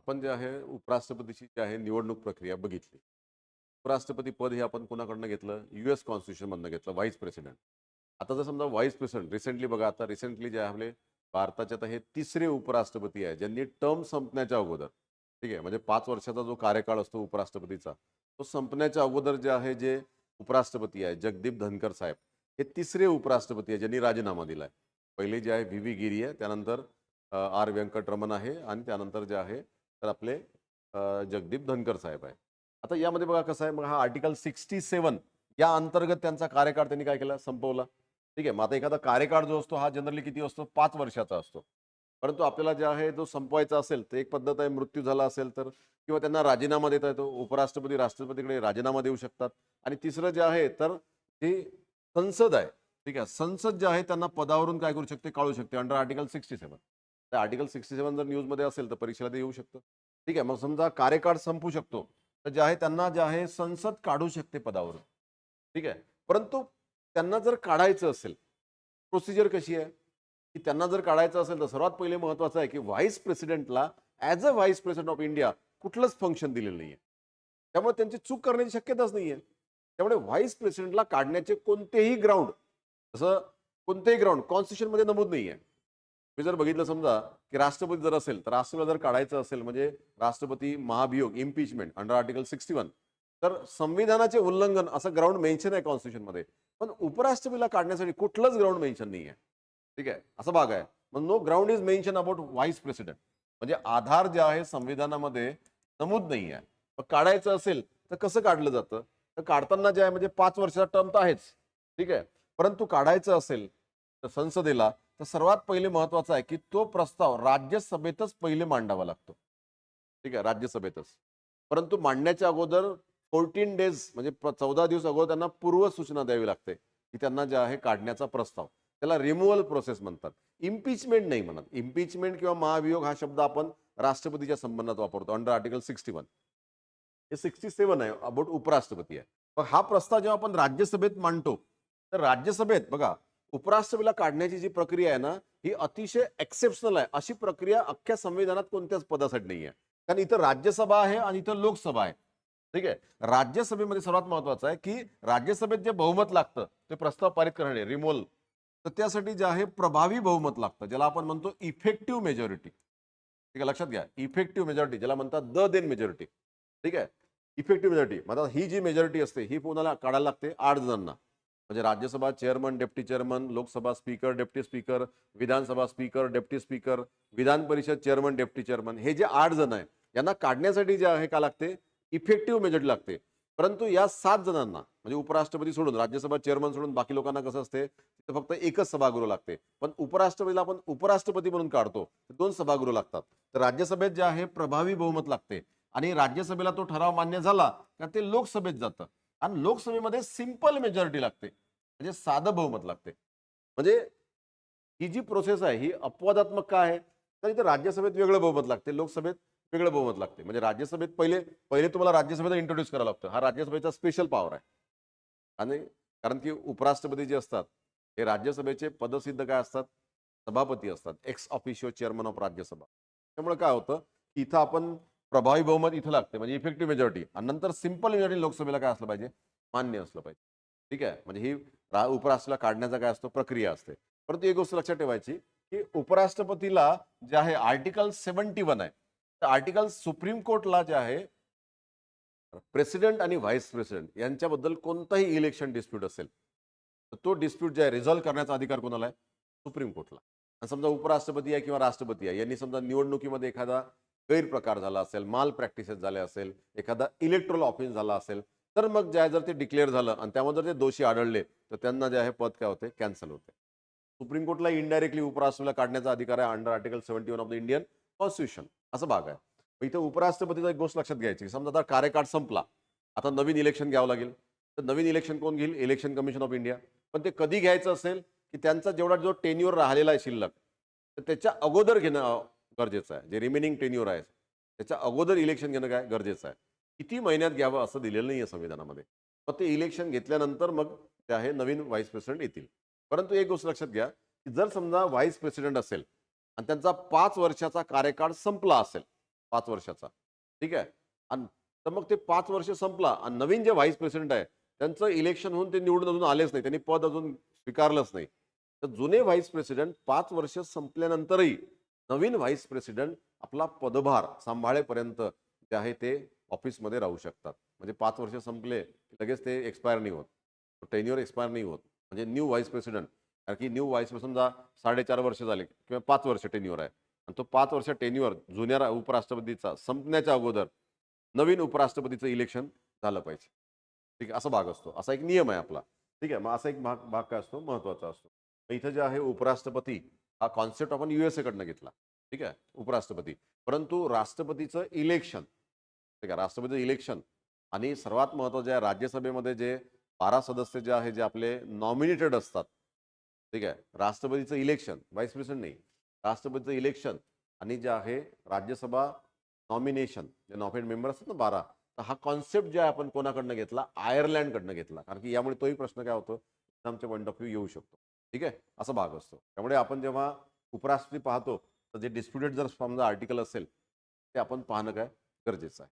आपण जे आहे उपराष्ट्रपतीची जी आहे निवडणूक प्रक्रिया बघितली. उपराष्ट्रपती पद हे आपण कोणाकडनं घेतलं? यू एस कॉन्स्टिट्यूशनमधनं घेतलं व्हाईस प्रेसिडेंट आता जर समजा व्हाईस प्रेसिडेंट रिसेंटली बघा आता रिसेंटली जे आपले भारताचे आता हे तिसरे उपराष्ट्रपती आहे ज्यांनी टर्म संपण्याच्या अगोदर ठीक आहे म्हणजे पाच वर्षाचा जो कार्यकाळ असतो उपराष्ट्रपतीचा तो संपण्याच्या अगोदर जे आहे जे उपराष्ट्रपती आहे जगदीप धनकर साहेब हे तिसरे उपराष्ट्रपती आहे ज्यांनी राजीनामा दिला आहे पहिले जे आहे व्ही व्ही गिरी आहे त्यानंतर आर व्यंकटरमण आहे आणि त्यानंतर जे आहे तर आपले जगदीप धनकर साहेब आहे. आता यामध्ये बघा कसं आहे मग हा आर्टिकल सिक्स्टी सेवन या अंतर्गत त्यांचा कार्यकाळ त्यांनी काय केला? संपवला. ठीक आहे मग आता एखादा कार्यकाळ जो असतो हा जनरली किती असतो? पाच वर्षाचा असतो. परंतु आपल्याला जे आहे जो संपवायचा असेल तर एक पद्धत आहे मृत्यू झाला असेल तर किंवा त्यांना राजीनामा देता येतो. उपराष्ट्रपती राष्ट्रपतीकडे राजीनामा देऊ शकतात. आणि तिसरं जे आहे तर जी संसद आहे. ठीक आहे संसद जे आहे त्यांना पदावरून काय करू शकते? काढू शकते अंडर आर्टिकल सिक्स्टी सेवन तर आर्टिकल सिक्स्टी सेवन जर न्यूजमध्ये असेल तर परीक्षेला ते येऊ शकतं. ठीक आहे मग समजा कार्यकाळ संपू शकतो तर जे आहे त्यांना जे आहे संसद काढू शकते पदावरून. ठीक आहे परंतु त्यांना जर काढायचं असेल प्रोसिजर कशी आहे? की त्यांना जर काढायचं असेल तर सर्वात पहिले महत्वाचं आहे की vice प्रेसिडेंटला as a vice president of India कुठलंच फंक्शन दिलेलं नाही आहे त्यामुळे त्यांची चूक करण्याची शक्यताच नाही आहे त्यामुळे व्हाईस प्रेसिडेंटला काढण्याचे कोणतेही ग्राउंड जसं कोणतेही ग्राउंड कॉन्स्टिट्यूशनमध्ये नमूद नाही आहे मी जर बघितलं समजा की राष्ट्रपती जर असेल तर राष्ट्रपतीला जर काढायचं असेल म्हणजे राष्ट्रपती महाभियोग impeachment under article sixty one तर संविधानाचे उल्लंघन असं ग्राउंड मेन्शन आहे कॉन्स्टिट्यूशनमध्ये पण उपराष्ट्रपतीला काढण्यासाठी कुठलंच ग्राउंड मेन्शन नाही आहे ठीक आहे? असा भाग आहे. मग no ground is mention about vice president म्हणजे आधार जे आहे संविधानामध्ये नमूद नाही आहे मग काढायचं असेल तर कसं काढलं जातं? तर काढताना जे आहे म्हणजे पाच वर्षाचा टर्म तर आहेच. ठीक आहे? परंतु काढायचं असेल तर संसदेला तर सर्वात पहिले महत्वाचं आहे की तो प्रस्ताव राज्यसभेतच पहिले मांडावा लागतो. ठीक आहे राज्यसभेतच. परंतु मांडण्याच्या अगोदर फोर्टीन डेज म्हणजे चौदा दिवस अगोदर त्यांना पूर्व सूचना द्यावी लागते की त्यांना जे आहे काढण्याचा प्रस्ताव. त्याला रिमूव्हल प्रोसेस म्हणतात. इम्पिचमेंट नाही म्हणत. इम्पिचमेंट किंवा महाभियोग हा शब्द आपण राष्ट्रपतीच्या संबंधात वापरतो अंडर आर्टिकल सिक्स्टी वन हे सिक्स्टी सेवन आहे अबाउट उपराष्ट्रपती आहे. मग हा प्रस्ताव जेव्हा आपण राज्यसभेत मांडतो तर राज्यसभेत बघा उपराष्ट्रपतीला काढण्याची जी प्रक्रिया आहे ना ही अतिशय एक्सेप्शनल आहे. अशी प्रक्रिया अख्ख्या संविधानात कोणत्याच पदासाठी नाही आहे कारण इथं राज्यसभा आहे आणि इथं लोकसभा आहे. ठीक आहे? राज्यसभेमध्ये सर्वात महत्वाचं आहे की राज्यसभेत जे बहुमत लागतं ते प्रस्ताव पारित करणे रिमोल तर त्यासाठी जे आहे प्रभावी बहुमत लागतं ज्याला आपण म्हणतो इफेक्टिव्ह मेजॉरिटी ठीक आहे? लक्षात घ्या. इफेक्टिव्ह मेजॉरिटी ज्याला म्हणतात द देन मेजॉरिटी ठीक आहे? इफेक्टिव्ह मेजॉरिटी म्हणतात ही जी मेजॉरिटी असते ही कोणाला काढायला लागते? आठ जणांना. म्हणजे Rajya Sabha chairman deputy chairman Lok Sabha speaker deputy speaker Vidhan Sabha speaker deputy speaker Vidhan Parishad chairman deputy chairman. हे जे आठ जण आहे यांना काढण्यासाठी जे आहे का लागते? इफेक्टिव्ह मेजॉरिटी लागते. परंतु या सात जणांना म्हणजे उपराष्ट्रपती सोडून राज्यसभा चेअरमन सोडून बाकी लोकांना कसं असते? तिथं फक्त एकच सभागृह लागते. पण उपराष्ट्रपतीला आपण उपराष्ट्रपती म्हणून काढतो. दोन सभागृह लागतात. तर राज्यसभेत जे आहे प्रभावी बहुमत लागते. आणि राज्यसभेला तो ठराव मान्य झाला का ते लोकसभेत जातं. आणि लोकसभेमध्ये सिंपल मेजॉरिटी लागते. म्हणजे साधं बहुमत लागते. म्हणजे ही जी प्रोसेस आहे ही अपवादात्मक का आहे? तर इथे राज्यसभेत वेगळं बहुमत लागते लोकसभेत वेगळं बहुमत लागते. म्हणजे राज्यसभेत पहिले पहिले तुम्हाला राज्यसभेत इंट्रोड्यूस करावं लागतं. हा राज्यसभेचा स्पेशल पॉवर आहे. आणि कारण की उपराष्ट्रपती जे असतात हे राज्यसभेचे पदसिद्ध काय असतात? सभापती असतात. Ex officio chairman of Rajya Sabha. त्यामुळे काय होतं? की इथं आपण प्रभावी बहुमत इथं लागते म्हणजे इफेक्टिव्ह मेजॉरिटी आणि नंतर सिंपल मेजॉरिटी लोकसभेला काय असलं पाहिजे? मान्य असलं पाहिजे. ठीक आहे? म्हणजे ही रा- उपराष्ट्राला काढण्याचा काय असतो? प्रक्रिया असते. परंतु एक गोष्ट लक्षात ठेवायची की उपराष्ट्रपतीला जे आहे आर्टिकल सेव्हन्टी वन आहे. तर आर्टिकल सुप्रीम कोर्टला जे आहे प्रेसिडेंट आणि व्हाईस प्रेसिडेंट यांच्याबद्दल कोणताही इलेक्शन डिस्प्यूट असेल तर तो डिस्प्यूट जे आहे रिझॉल्व्ह करण्याचा अधिकार कोणाला आहे? सुप्रीम कोर्टला. आणि समजा उपराष्ट्रपती आहे किंवा राष्ट्रपती आहे यांनी समजा निवडणुकीमध्ये एखादा गैरप्रकार झाला असेल माल प्रॅक्टिसेस झाले असेल एखादा इलेक्ट्रोल ऑफेन्स झाला असेल तर मग जे आहे जर ते डिक्लेअर झालं आणि त्यामध्ये जर ते दोषी आढळले तर त्यांना जे आहे पद काय होते? कॅन्सल होते. सुप्रीम कोर्टला इनडायरेक्टली उपराष्ट्रपतीला काढण्याचा अधिकार आहे under article seventy one of the Indian constitution असं भाग आहे. इथं उपराष्ट्रपतीचा एक गोष्ट लक्षात घ्यायची. की समजा आता कार्यकाळ संपला. आता नवीन इलेक्शन घ्यावं लागेल. तर नवीन इलेक्शन कोण घेईल? इलेक्शन कमिशन ऑफ इंडिया पण ते कधी घ्यायचं असेल? की त्यांचा जेवढा जो टेन्युअर राहिलेला आहे शिल्लक तर त्याच्या अगोदर घेणं गरजेचं आहे. जे रिमेनिंग टेन्युअर आहे त्याच्या अगोदर इलेक्शन घेणं काय गरजेचं आहे. किती महिन्यात घ्यावं असं दिलेलं नाही आहे संविधानामध्ये. मग ते इलेक्शन घेतल्यानंतर मग ते आहे नवीन व्हाईस प्रेसिडेंट येतील. परंतु एक गोष्ट लक्षात घ्या की जर समजा व्हाईस प्रेसिडेंट असेल आणि त्यांचा पाच वर्षाचा कार्यकाळ संपला असेल पाच वर्षाचा ठीक आहे? आणि तर मग ते पाच वर्ष संपला आणि नवीन जे व्हाईस प्रेसिडेंट आहे त्यांचं इलेक्शन होऊन ते निवडून अजून आलेच नाही. त्यांनी पद अजून स्वीकारलंच नाही. तर जुने व्हाईस प्रेसिडेंट पाच वर्ष संपल्यानंतरही नवीन व्हाईस प्रेसिडेंट आपला पदभार सांभाळेपर्यंत जे आहे ते ऑफिसमध्ये राहू शकतात. म्हणजे पाच वर्ष संपले की लगेच ते एक्सपायर नाही होत. टेन्युअर एक्सपायर नाही होत. म्हणजे न्यू व्हाईस प्रेसिडेंट कारण की न्यू व्हाईस समजा साडेचार वर्ष झाले किंवा पाच वर्ष टेन्युअर आहे. आणि तो पाच वर्ष टेन्युअर जुन्या रा- उपराष्ट्रपतीचा संपण्याच्या अगोदर नवीन उपराष्ट्रपतीचं इलेक्शन झालं पाहिजे. ठीक आहे असा भाग असतो. असा एक नियम आहे आपला. ठीक आहे मग असा एक भाग भाग काय असतो? महत्त्वाचा असतो. इथं जे आहे उपराष्ट्रपती हा कॉन्सेप्ट आपण युएसए कडनं घेतला. ठीक आहे? उपराष्ट्रपती. परंतु राष्ट्रपतीचं इलेक्शन ठीक आहे? राष्ट्रपतीचं इलेक्शन आणि सर्वात महत्त्वाचं आहे राज्यसभेमध्ये जे बारा सदस्य जे आहे जे आपले नॉमिनेटेड असतात. ठीक आहे? राष्ट्रपतीचं इलेक्शन व्हाईस प्रेसिडेंट नाही. राष्ट्रपतीचं इलेक्शन आणि जे आहे राज्यसभा नॉमिनेशन जे नॉमिनेट मेंबर असतात ना बारा. तर हा कॉन्सेप्ट जे आहे आपण कोणाकडनं घेतला? आयर्लंडकडनं घेतला. कारण की यामुळे तोही प्रश्न काय होतो? एक्झामच्या पॉईंट ऑफ व्ह्यू येऊ शकतो. ठीक आहे? असा भाग असतो. त्यामुळे आपण जेव्हा उपराष्ट्रपती पाहतो तर जे डिस्प्युटेड जर समजा आर्टिकल असेल ते आपण पाहणं काय गरजेचं आहे.